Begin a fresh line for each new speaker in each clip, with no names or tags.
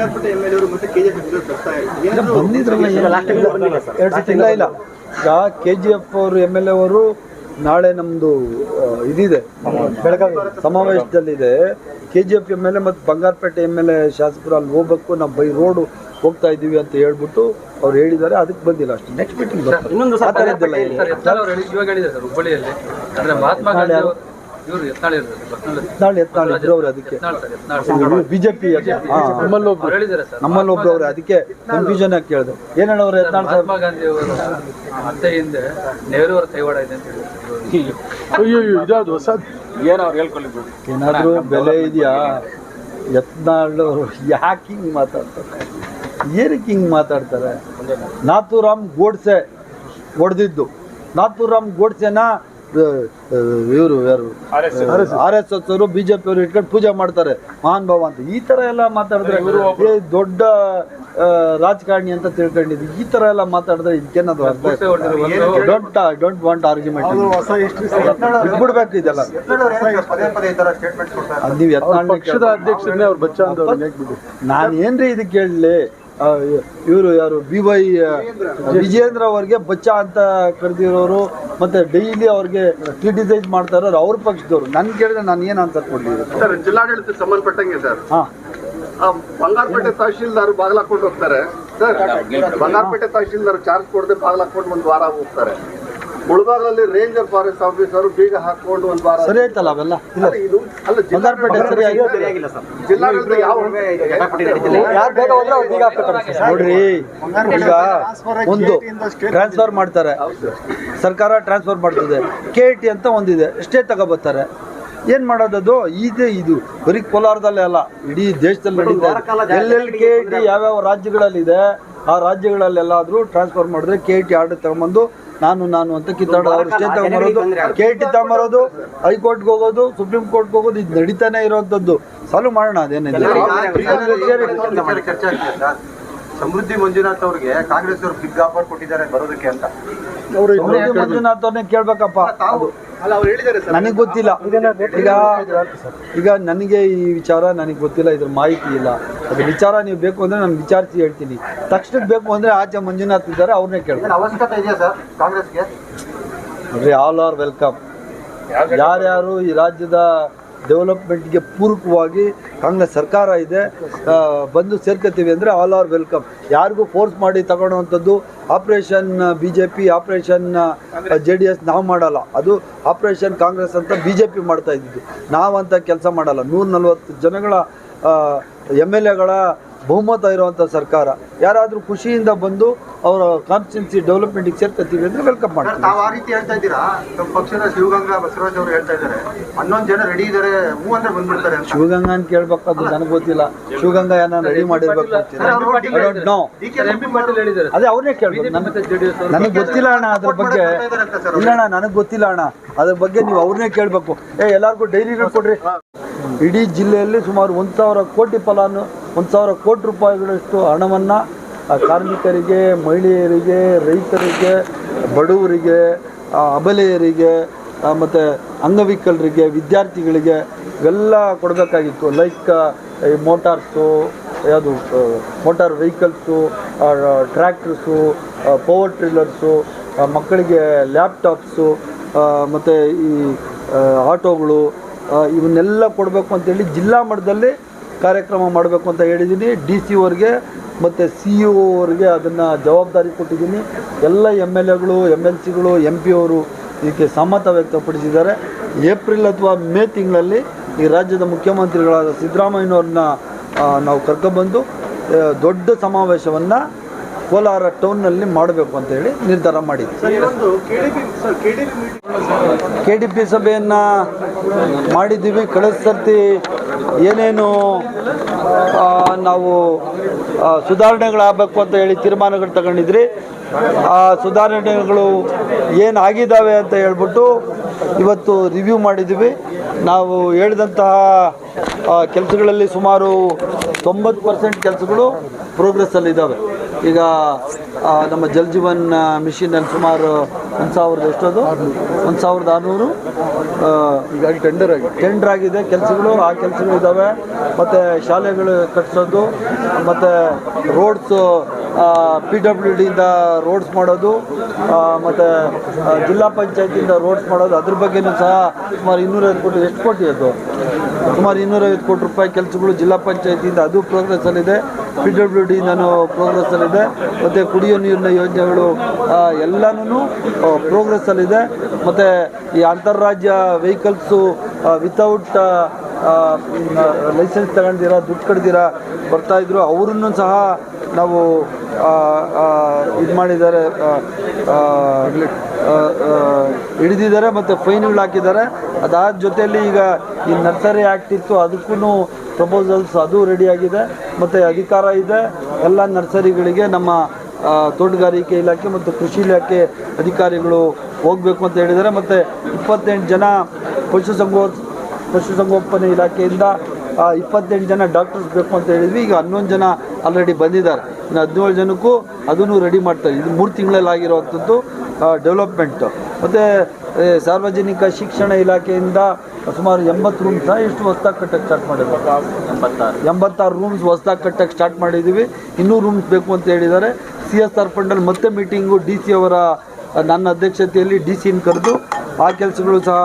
L ಮತ್ತೆ KGF ಬರ್ತಾ
ಇಲ್ಲ. ಈಗ ಕೆ ಜಿ ಎಫ್ ಅವರು ಎಂ ಎಲ್ ಎ ಅವರು ನಾಳೆ ನಮ್ಮದು ಇದಿದೆ. Belagavi ಸಮಾವೇಶದಲ್ಲಿದೆ. K G F M L A ಮತ್ತು ಬಂಗಾರಪೇಟೆ ಎಂ ಎಲ್ ಎ ಶಾಸಕರು ಅಲ್ಲಿ ಹೋಗ್ಬೇಕು. ನಾವು ಬೈ ರೋಡು ಹೋಗ್ತಾ ಇದ್ದೀವಿ ಅಂತ ಹೇಳ್ಬಿಟ್ಟು ಅವ್ರು ಹೇಳಿದ್ದಾರೆ. ಅದಕ್ಕೆ ಬಂದಿಲ್ಲ ಅಷ್ಟೇ. ನೆಕ್ಸ್ಟ್ ಮೀಟಿಂಗ್
ಇನ್ನೊಂದು ಯತ್ನಾಳ್ ಅವರು ಅವರು ಯತ್ನಾಳ್
ಅವ್ರು ಅದಕ್ಕೆ.
ಯತ್ನಾಳ್ ಯತ್ನಾಳ್
ಬಿಜೆಪಿ ನಮ್ಮಲ್ಲಿ
ಅವ್ರು
ಒಬ್ರು ನಮ್ಮಲ್ಲಿ ಒಬ್ರು ಅವ್ರು ಅದಕ್ಕೆ ಕನ್ಫ್ಯೂಷನ್ ಆಗಿ ಕೇಳಿದ್ರು ಏನು ಹೇಳೋರು ಸಾಹೇಬ್
ಮಹಾತ್ಮ ಗಾಂಧಿ ಅವರು ಮತ್ತೆ ಹಿಂದೆ ನೆಹರು ಅವರ ಕೈವಾಡ ಇದೆ ಅಂತ ಹೇಳ್ಕೊಳ್ಳಿ
ಏನಾದರೂ ಬೆಲೆ ಇದೆಯಾ? ಯತ್ನಾಳವರು ಯಾಕೆ ಹಿಂಗೆ ಮಾತಾಡ್ತಾರೆ? ಏನಕ್ಕೆ ಹಿಂಗೆ ಮಾತಾಡ್ತಾರೆ? ನಾಥೂರಾಮ್ ಗೋಡ್ಸೆ ಹೊಡೆದಿದ್ದು ನಾಥೂರಾಮ್ ಗೋಡ್ಸೆನ ಇವರು ಯಾರು? R S S. ಅವರು ಬಿಜೆಪಿ ಅವರು ಇಟ್ಕೊಂಡು ಪೂಜೆ ಮಾಡ್ತಾರೆ. ಮಹಾನ್ ಭಾವ ಅಂತ. ಈ ತರ ಎಲ್ಲ ಮಾತಾಡಿದ್ರೆ ಏ, ದೊಡ್ಡ ರಾಜಕಾರಣಿ ಅಂತ ತಿಳ್ಕೊಂಡಿದ್ವಿ. ಈ ತರ ಎಲ್ಲ ಮಾತಾಡಿದ್ರೆ ಇದಕ್ಕೇನದು ಅರ್ಥ ಡೋಂಟ್ ಡೋಂಟ್ ವಾಂಟ್ ಆರ್ಗ್ಯುಮೆಂಟ್ ಬಿಟ್ಬಿಡ್ಬೇಕು ಇದೆಲ್ಲ.
ಪದೇ ಪದೇ ಈ ತರ ಸ್ಟೇಟ್ಮೆಂಟ್ ಕೊಡ್ತಾರೆ
ನೀವು ಯತ್ನಾಳ್
ಪಕ್ಷದ ಅಧ್ಯಕ್ಷರನ್ನೇ ಅವ್ರು ಬಚ್ಚ ಅಂತ
ನಾನು ಏನ್ರಿ ಇದಕ್ಕೆ ಹೇಳಲಿ? ಇವರು ಯಾರು? ಬಿ ವೈ ವಿಜೇಂದ್ರ ಅವ್ರಿಗೆ ಬಚ್ಚ ಅಂತ ಕರೆದಿರೋರು ಮತ್ತೆ ಡೈಲಿ ಅವ್ರಿಗೆ ಕ್ರಿಟಿಸೈಸ್ ಮಾಡ್ತಾ ಇರೋರು ಅವ್ರ ಪಕ್ಷದವ್ರು. ನನ್ ಕೇಳಿದ್ರೆ ನಾನು ಏನು ಅಂತ ಕೊಡ್ಲಿಲ್ಲ.
ಸರ್ ಜಿಲ್ಲಾಡಳಿತಕ್ಕೆ ಸಂಬಂಧಪಟ್ಟಂಗೆ ಸರ್.
ಹಾ.
ಬಂಗಾರಪೇಟೆ ತಹಶೀಲ್ದಾರ್ ಬಾಗ್ಲಾಕೊಂಡು ಹೋಗ್ತಾರೆ. ಸರ್ ಬಂಗಾರಪೇಟೆ ತಹಶೀಲ್ದಾರ್ ಚಾರ್ಜ್ ಕೊಡದೆ ಬಾಗ್ಲಾಕೊಂಡು ಒಂದು ವಾರ ಹೋಗ್ತಾರೆ. ಮುಳಬಾಗಲಲ್ಲಿ ರೇಂಜರ್ ಫಾರೆಸ್ಟ್ ಆಫೀಸರ್ ಬೀಗ ಹಾಕೊಂಡು ಒಂದು ವಾರ
ಸರಿ ಆಯ್ತಲ್ಲ ಅವೆಲ್ಲ? ಇಲ್ಲ.
ಅಲ್ಲ, ಇದು ಅಲ್ಲ
ಬಂಗಾರಪೇಟೆ ಸರಿ
ಜಿಲ್ಲಾಡಳಿತ ಯಾವ
ಯಾರು ಬೇಗ ಹೋದ್ರೆ ಅವ್ರು ಬೀಗ ಹಾಕ್ತಾರೆ ನೋಡ್ರಿ. ಈಗ ಒಂದು ಟ್ರಾನ್ಸ್ಫರ್ ಮಾಡ್ತಾರೆ. ಸರ್ಕಾರ ಟ್ರಾನ್ಸ್ಫರ್ ಮಾಡ್ತದೆ. ಕೆ ಟಿ ಅಂತ ಒಂದಿದೆ. ಸ್ಟೇ ತಗೋಬರ್ತಾರೆ. ಏನ್ ಮಾಡೋದದು? ಇದೇ ಇದು. ಬರೀ ಕೋಲಾರದಲ್ಲೇ ಅಲ್ಲ. ಇಡೀ ದೇಶದಲ್ಲಿ ನಡೀತಾ ಇದೆ. ಎಲ್ಲೆಲ್ಲಿ ಕೆ ಟಿ ಯಾವ್ಯಾವ ರಾಜ್ಯಗಳಲ್ಲಿದೆ? ಆ ರಾಜ್ಯಗಳಲ್ಲೆಲ್ಲಾದ್ರೂ ಟ್ರಾನ್ಸ್ಫರ್ ಮಾಡಿದ್ರೆ ಕೆ ಟಿ ಆರ್ಡರ್ ತಗೊಂಬಂದು ನಾನು ನಾನು ಅಂತ ಕಿತ್ತಾಡೋದು ಅವ್ರು ಸ್ಟೇ ತಗೊಂಬರೋದು. ಕೆ ಟಿ ತಗೊಂಬರೋದು ಹೈಕೋರ್ಟ್ಗೆ ಹೋಗೋದು ಸುಪ್ರೀಂ ಕೋರ್ಟ್ಗೆ ಹೋಗೋದು ಇದು ನಡೀತಾನೆ ಇರೋಂಥದ್ದು. ಸಾಲ್ವ್ ಮಾಡೋಣ ಅದೇನಿದೆ.
ಸಮೃದ್ಧಿ ಮಂಜುನಾಥ್ ಅವ್ರಿಗೆ ಕಾಂಗ್ರೆಸ್ ಅವರು ಬಿಗ್ ಆಫರ್ ಕೊಟ್ಟಿದ್ದಾರೆ ಬರೋದಕ್ಕೆ ಅಂತ.
ಸಮೃದ್ಧಿ ಮಂಜುನಾಥ್ ಅವ್ರನ್ನೇ ಕೇಳ್ಬೇಕಪ್ಪ.
ತಾವು ಅಲ್ಲ ಅವ್ರು ಹೇಳಿದ್ದಾರೆ ಸರ್.
ನನಗೆ ಗೊತ್ತಿಲ್ಲ. ಈಗ ಈಗ ನನಗೆ ಈ ವಿಚಾರ ನನಗೆ ಗೊತ್ತಿಲ್ಲ ಇದ್ರ ಮಾಹಿತಿ ಇಲ್ಲ. ಅದ್ರ ವಿಚಾರ ನೀವು ಬೇಕು ಅಂದ್ರೆ ನಾನು ವಿಚಾರಿಸಿ ಹೇಳ್ತೀನಿ. ತಕ್ಷಣಕ್ಕೆ ಬೇಕು ಅಂದ್ರೆ ಆಚೆ ಮಂಜುನಾಥ್ ಇದ್ದಾರೆ ಅವ್ರನ್ನೇ
ಕೇಳ್ತಾರೆ ಅವಶ್ಯಕತೆ ಇದೆಯಾ ಸರ್ ಕಾಂಗ್ರೆಸ್ಗೆ?
ಆಲ್ ಆರ್ ವೆಲ್ಕಮ್ ಯಾರ್ಯಾರು ಈ ರಾಜ್ಯದ ಡೆವಲಪ್ಮೆಂಟ್ಗೆ ಪೂರಕವಾಗಿ ಕಾಂಗ್ರೆಸ್ ಸರ್ಕಾರ ಇದೆ ಬಂದು ಸೇರ್ಕೋತೀವಿ ಅಂದರೆ ಆಲ್ ಆರ್ ವೆಲ್ಕಮ್ ಯಾರಿಗೂ ಫೋರ್ಸ್ ಮಾಡಿ ತಗೊಳ್ಳೋವಂಥದ್ದು operation B J P operation J D S ನಾವು ಮಾಡಲ್ಲ. ಅದು ಆಪ್ರೇಷನ್ ಕಾಂಗ್ರೆಸ್ ಅಂತ ಬಿ ಜೆ ಪಿ ಮಾಡ್ತಾ ಇದ್ದಿದ್ದು. ನಾವಂತ ಕೆಲಸ ಮಾಡಲ್ಲ. ನೂರ ನಲ್ವತ್ತು ಜನಗಳ ಎಂ ಎಲ್ ಎಗಳ ಬಹುಮತ ಇರುವಂಥ ಸರ್ಕಾರ. ಯಾರಾದರೂ ಖುಷಿಯಿಂದ ಬಂದು ಅವರ ಕಾನ್ಸ್ಟಿಟ್ಯೂನ್ಸಿ ಡೆವಲಪ್ಮೆಂಟಿಗೆ ಸೇರ್ತೀವಿ ಅಂದರೆ ವೆಲ್ಕಮ್
ಸರ್
ಮಾಡ್ತೀವಿ.
ತಾವು ಆ ರೀತಿ ಹೇಳ್ತಾ ಇದ್ದೀರಾ? ನಮ್ಮ ಪಕ್ಷದ ಶಿವಗಂಗಾ ಬಸವರಾಜ್ ಅವರು ಹೇಳ್ತಾ ಇದ್ದಾರೆ. ಹನ್ನೊಂದು ಜನ ರೆಡಿ ಇದ್ದಾರೆ ಮೂವಂದ್ರೆ ಅಂದ್ರೆ ಬಂದ್ಬಿಡ್ತಾರೆ ಅಂತ.
ಶಿವಗಂಗಾ ಅಂತ ಕೇಳ್ಬೇಕು ಅದು ನನಗೆ ಗೊತ್ತಿಲ್ಲ. ಶಿವಗಂಗಾ ಏನೋ ರೆಡಿ ಮಾಡಿರ್ಬೇಕು ಅದೇ ಅವ್ರನ್ನೇ ಕೇಳ್ಬೇಕು. ನನಗೆ ನನಗೆ ಗೊತ್ತಿಲ್ಲ ಅಣ್ಣ ಅದ್ರ ಬಗ್ಗೆ. ಇಲ್ಲ ಅಣ್ಣ ನನಗೆ ಗೊತ್ತಿಲ್ಲ ಅಣ್ಣ. ಅದ್ರ ಬಗ್ಗೆ ನೀವು ಅವ್ರನ್ನೇ ಕೇಳಬೇಕು. ಏ ಎಲ್ಲರಿಗೂ ಡೈರಿಗಳು ಕೊಡ್ರಿ. ಇಡೀ ಜಿಲ್ಲೆಯಲ್ಲಿ ಸುಮಾರು ಒಂದು ಸಾವಿರ ಕೋಟಿ ಫಲಾನು ಒಂದು ಸಾವಿರ ಕೋಟಿ ರೂಪಾಯಿಗಳಷ್ಟು ಹಣವನ್ನು ಕಾರ್ಮಿಕರಿಗೆ, ಮಹಿಳೆಯರಿಗೆ, ರೈತರಿಗೆ, ಬಡವರಿಗೆ ಅಬಲೆಯರಿಗೆ ಮತ್ತು ಅಂಗವಿಕಲರಿಗೆ, ವಿದ್ಯಾರ್ಥಿಗಳಿಗೆ ಎಲ್ಲ ಕೊಡಬೇಕಾಗಿತ್ತು. ಲೈಕ್, ಈ ಮೋಟಾರ್ಸು, ಯಾವುದು motor vehicles tractors power tillers ಮಕ್ಕಳಿಗೆ ಲ್ಯಾಪ್ಟಾಪ್ಸು ಮತ್ತು ಈ ಆಟೋಗಳು ಇವನ್ನೆಲ್ಲ ಕೊಡಬೇಕು ಅಂತೇಳಿ ಜಿಲ್ಲಾ ಮಟ್ಟದಲ್ಲಿ ಕಾರ್ಯಕ್ರಮ ಮಾಡಬೇಕು ಅಂತ ಹೇಳಿದ್ದೀನಿ. ಡಿ ಸಿ ಅವ್ರಿಗೆ ಮತ್ತು ಸಿ ಇ ಅವ್ರಿಗೆ ಅದನ್ನು ಜವಾಬ್ದಾರಿ ಕೊಟ್ಟಿದ್ದೀನಿ. ಎಲ್ಲ ಎಂ ಎಲ್ ಎಗಳು ಎಂ ಎಲ್ ಸಿಗಳು ಎಂ ಪಿ ಅವರು ಇದಕ್ಕೆ ಸಮ್ಮತ ವ್ಯಕ್ತಪಡಿಸಿದ್ದಾರೆ. ಏಪ್ರಿಲ್ ಅಥವಾ ಮೇ ತಿಂಗಳಲ್ಲಿ ಈ ರಾಜ್ಯದ ಮುಖ್ಯಮಂತ್ರಿಗಳಾದ ಸಿದ್ದರಾಮಯ್ಯನವ್ರನ್ನ ನಾವು ಕರ್ಕೊಬಂದು ದೊಡ್ಡ ಸಮಾವೇಶವನ್ನು ಕೋಲಾರ ಟೌನ್ನಲ್ಲಿ ಮಾಡಬೇಕು ಅಂತ ಹೇಳಿ ನಿರ್ಧಾರ ಮಾಡಿದ್ವಿ. ಕೆ ಡಿ ಪಿ ಸಭೆಯನ್ನು ಮಾಡಿದ್ದೀವಿ. ಕಳೆದ ಸರ್ತಿ ಏನೇನು ನಾವು ಸುಧಾರಣೆಗಳಾಗಬೇಕು ಅಂತ ಹೇಳಿ ತೀರ್ಮಾನಗಳು ತಗೊಂಡಿದ್ರಿ. ಆ, ಸುಧಾರಣೆಗಳು ಏನಾಗಿದ್ದಾವೆ ಅಂತ ಹೇಳ್ಬಿಟ್ಟು ಇವತ್ತು ರಿವ್ಯೂ ಮಾಡಿದ್ದೀವಿ ನಾವು ಹೇಳಿದಂತಹ ಕೆಲಸಗಳಲ್ಲಿ ಸುಮಾರು ತೊಂಬತ್ತು ಪರ್ಸೆಂಟ್ ಕೆಲಸಗಳು ಪ್ರೋಗ್ರೆಸ್ಸಲ್ಲಿದ್ದಾವೆ ಈಗ ನಮ್ಮ ಜಲ್ ಜೀವನ್ ಮಿಷಿನಲ್ಲಿ ಸುಮಾರು ಒಂದು ಸಾವಿರದ ಎಷ್ಟೋದು? ಒಂದು ಸಾವಿರದ ಆರುನೂರು.
ಈಗ ಟೆಂಡರ್ ಆಗಿ
ಟೆಂಡರ್ ಆಗಿದೆ. ಕೆಲಸಗಳು ಆ ಕೆಲಸಗಳು ಇದಾವೆ. ಮತ್ತು ಶಾಲೆಗಳು ಕಟ್ಟಿಸೋದು ಮತ್ತು ರೋಡ್ಸು ಪಿ ಡಬ್ಲ್ಯೂ ಡಿಯಿಂದ ರೋಡ್ಸ್ ಮಾಡೋದು ಮತ್ತು ಜಿಲ್ಲಾ ಪಂಚಾಯತಿಯಿಂದ ರೋಡ್ಸ್ ಮಾಡೋದು ಅದ್ರ ಬಗ್ಗೆನೂ ಸಹ ಸುಮಾರು ಇನ್ನೂರೈವತ್ತು ಕೋಟಿ ಎಷ್ಟು ಕೋಟಿ ಅದು? ಸುಮಾರು ಇನ್ನೂರೈವತ್ತು ಕೋಟಿ ರೂಪಾಯಿ ಕೆಲಸಗಳು ಜಿಲ್ಲಾ ಪಂಚಾಯತಿಯಿಂದ ಅದು ಪ್ರೋಗ್ರೆಸ್ಸಲ್ಲಿದೆ ಪಿ ಡಬ್ಲ್ಯೂ ಡಿಯಿಂದನೂ ಪ್ರೋಗ್ರೆಸ್ಸಲ್ಲಿದೆ. ಮತ್ತು ಕುಡಿಯೋ ನೀರಿನ ಯೋಜನೆಗಳು ಎಲ್ಲನೂ ಪ್ರೋಗ್ರೆಸ್ಸಲ್ಲಿದೆ. ಮತ್ತು ಈ ಅಂತಾರಾಜ್ಯ ವೆಹಿಕಲ್ಸು ವಿತೌಟ್ ಲೈಸೆನ್ಸ್ ತಗೊಂಡಿರೋ ದುಡ್ಡು ಕಡ್ದಿರ ಬರ್ತಾಯಿದ್ರು ಅವರನ್ನು ಸಹ ನಾವು ಇದು ಮಾಡಿದ್ದಾರೆ ಹಿಡಿದಿದ್ದಾರೆ ಮತ್ತು ಫೈನ್ಗಳು ಹಾಕಿದ್ದಾರೆ. ಅದಾದ ಜೊತೆಯಲ್ಲಿ ಈಗ ಈ ನರ್ಸರಿ ಆ್ಯಕ್ಟ್ ಇತ್ತು ಅದಕ್ಕೂ ಪ್ರಪೋಸಲ್ಸ್ ಅದು ರೆಡಿಯಾಗಿದೆ ಮತ್ತು ಅಧಿಕಾರ ಇದೆ. ಎಲ್ಲ ನರ್ಸರಿಗಳಿಗೆ ನಮ್ಮ ತೋಟಗಾರಿಕೆ ಇಲಾಖೆ ಮತ್ತು ಕೃಷಿ ಇಲಾಖೆ ಅಧಿಕಾರಿಗಳು ಹೋಗಬೇಕು ಅಂತ ಹೇಳಿದ್ದಾರೆ. ಮತ್ತು ಇಪ್ಪತ್ತೆಂಟು ಜನ ಪಶುಸಂಗೋ ಪಶುಸಂಗೋಪನೆ ಇಲಾಖೆಯಿಂದ ಇಪ್ಪತ್ತೆಂಟು ಜನ ಡಾಕ್ಟರ್ಸ್ ಬೇಕು ಅಂತ ಹೇಳಿದ್ವಿ. ಈಗ ಹನ್ನೊಂದು ಜನ ಆಲ್ರೆಡಿ ಬಂದಿದ್ದಾರೆ. ಇನ್ನು ಹದಿನೇಳು ಜನಕ್ಕೂ ಅದನ್ನು ರೆಡಿ ಮಾಡ್ತಾರೆ. ಇದು ಮೂರು ತಿಂಗಳಲ್ಲಿ ಆಗಿರುವಂಥದ್ದು ಡೆವಲಪ್ಮೆಂಟು ಮತ್ತು ಸಾರ್ವಜನಿಕ ಶಿಕ್ಷಣ ಇಲಾಖೆಯಿಂದ ಸುಮಾರು ಎಂಬತ್ತು ರೂಮ್ಸ್ ಎಷ್ಟು ಹೊಸ್ದಾಗಿ ಕಟ್ಟಕ್ಕೆ ಸ್ಟಾರ್ಟ್ ಮಾಡಿದ್ರು ಎಂಬತ್ತಾರು ರೂಮ್ಸ್ ಹೊಸ್ದಾಗಿ ಕಟ್ಟಕ್ಕೆ ಸ್ಟಾರ್ಟ್ ಮಾಡಿದ್ದೀವಿ. ಇನ್ನೂ ರೂಮ್ಸ್ ಬೇಕು ಅಂತ ಹೇಳಿದ್ದಾರೆ. ಸಿ ಎಸ್ ಆರ್ ಫಂಡಲ್ಲಿ ಮತ್ತೆ ಮೀಟಿಂಗು ಡಿ ಸಿ ಅವರ, ನನ್ನ ಅಧ್ಯಕ್ಷತೆಯಲ್ಲಿ ಡಿ ಸಿನ ಕರೆದು ಆ ಕೆಲಸಗಳು ಸಹ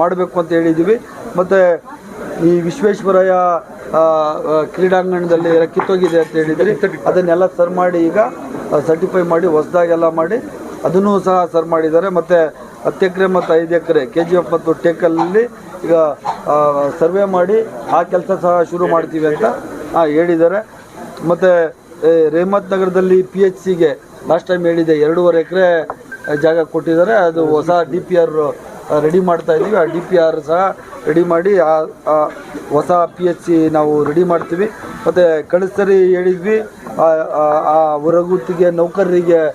ಮಾಡಬೇಕು ಅಂತ ಹೇಳಿದ್ದೀವಿ. ಮತ್ತು ಈ ವಿಶ್ವೇಶ್ವರಯ್ಯ ಕ್ರೀಡಾಂಗಣದಲ್ಲಿ ಕಿತ್ತೋಗಿದೆ ಅಂತ ಹೇಳಿದ್ರಿ ಅದನ್ನೆಲ್ಲ ಸರ್ ಮಾಡಿ ಈಗ ಸರ್ಟಿಫೈ ಮಾಡಿ ಹೊಸದಾಗೆಲ್ಲ ಮಾಡಿ, ಅದನ್ನು ಸಹ ಸರ್ ಮಾಡಿದ್ದಾರೆ. ಮತ್ತು ಹತ್ತು ಎಕರೆ ಮತ್ತು ಐದು ಎಕರೆ ಕೆ ಜಿ ಎಫ್ ಮತ್ತು ಟೇಕಲ್ಲಿ ಈಗ ಸರ್ವೆ ಮಾಡಿ, ಆ ಕೆಲಸ ಸಹ ಶುರು ಮಾಡ್ತೀವಿ ಅಂತ ಹೇಳಿದ್ದಾರೆ. ಮತ್ತು ರೇಮತ್ ನಗರದಲ್ಲಿ ಪಿ ಎಚ್ ಸಿಗೆ ಲಾಸ್ಟ್ ಟೈಮ್ ಹೇಳಿದೆ, ಎರಡೂವರೆ ಎಕರೆ ಜಾಗ ಕೊಟ್ಟಿದ್ದಾರೆ. ಅದು ಹೊಸ ಡಿ ಪಿ ಆರ್ ರೆಡಿ ಮಾಡ್ತಾ ಇದ್ದೀವಿ ಆ ಡಿ ಪಿ ಆರ್ ಸಹ ರೆಡಿ ಮಾಡಿ ಆ ಹೊಸ ಪಿ ಎಚ್ ಸಿ ನಾವು ರೆಡಿ ಮಾಡ್ತೀವಿ. ಮತ್ತು ಕಳಿಸ್ತರಿ ಹೇಳಿದ್ವಿ, ಆ- ಹೊರಗುತ್ತಿಗೆ ನೌಕರರಿಗೆ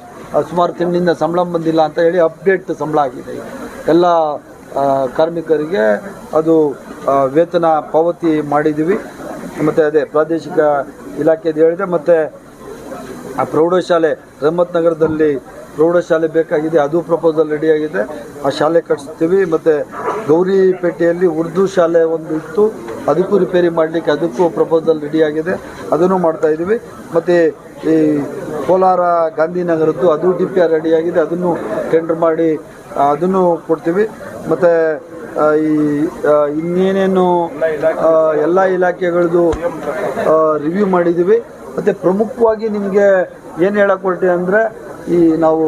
ಸುಮಾರು ತಿಂಗಳಿಂದ ಸಂಬಳ ಬಂದಿಲ್ಲ ಅಂತ ಹೇಳಿ ಅಪ್ಡೇಟ್ ಸಂಬಳ ಆಗಿದೆ. ಎಲ್ಲ ಕಾರ್ಮಿಕರಿಗೆ ಅದು ವೇತನ ಪಾವತಿ ಮಾಡಿದ್ದೀವಿ ಮತ್ತು ಅದೇ ಪ್ರಾದೇಶಿಕ ಇಲಾಖೆದು ಹೇಳಿದೆ. ಮತ್ತು ಆ ಪ್ರೌಢಶಾಲೆ, ರಹಮತ್ ನಗರದಲ್ಲಿ ಪ್ರೌಢಶಾಲೆ ಬೇಕಾಗಿದೆ, ಅದು ಪ್ರಪೋಸಲ್ ರೆಡಿಯಾಗಿದೆ ಆ ಶಾಲೆ ಕಟ್ಸ್ತೀವಿ, ಮತ್ತು ಗೌರಿಪೇಟೆಯಲ್ಲಿ ಉರ್ದು ಶಾಲೆ ಒಂದು ಇತ್ತು. ಅದಕ್ಕೂ ರಿಪೇರಿ ಮಾಡಲಿಕ್ಕೆ ಅದಕ್ಕೂ ಪ್ರಪೋಸಲ್ ರೆಡಿಯಾಗಿದೆ ಅದನ್ನು ಮಾಡ್ತಾ ಇದ್ದೀವಿ. ಮತ್ತು ಈ ಕೋಲಾರ ಗಾಂಧಿನಗರದ್ದು ಅದು ಡಿ ಪಿ ಆರ್ ರೆಡಿಯಾಗಿದೆ ಅದನ್ನು ಟೆಂಡರ್ ಮಾಡಿ ಅದನ್ನು ಕೊಡ್ತೀವಿ. ಮತ್ತು ಈ ಇನ್ನೇನೇನು ಎಲ್ಲ ಇಲಾಖೆಗಳದ್ದು ರಿವ್ಯೂ ಮಾಡಿದ್ದೀವಿ. ಮತ್ತು ಪ್ರಮುಖವಾಗಿ ನಿಮಗೆ ಏನು ಹೇಳಕ್ಕೆ ಹೊರಟಿ ಅಂದರೆ ಈ ನಾವು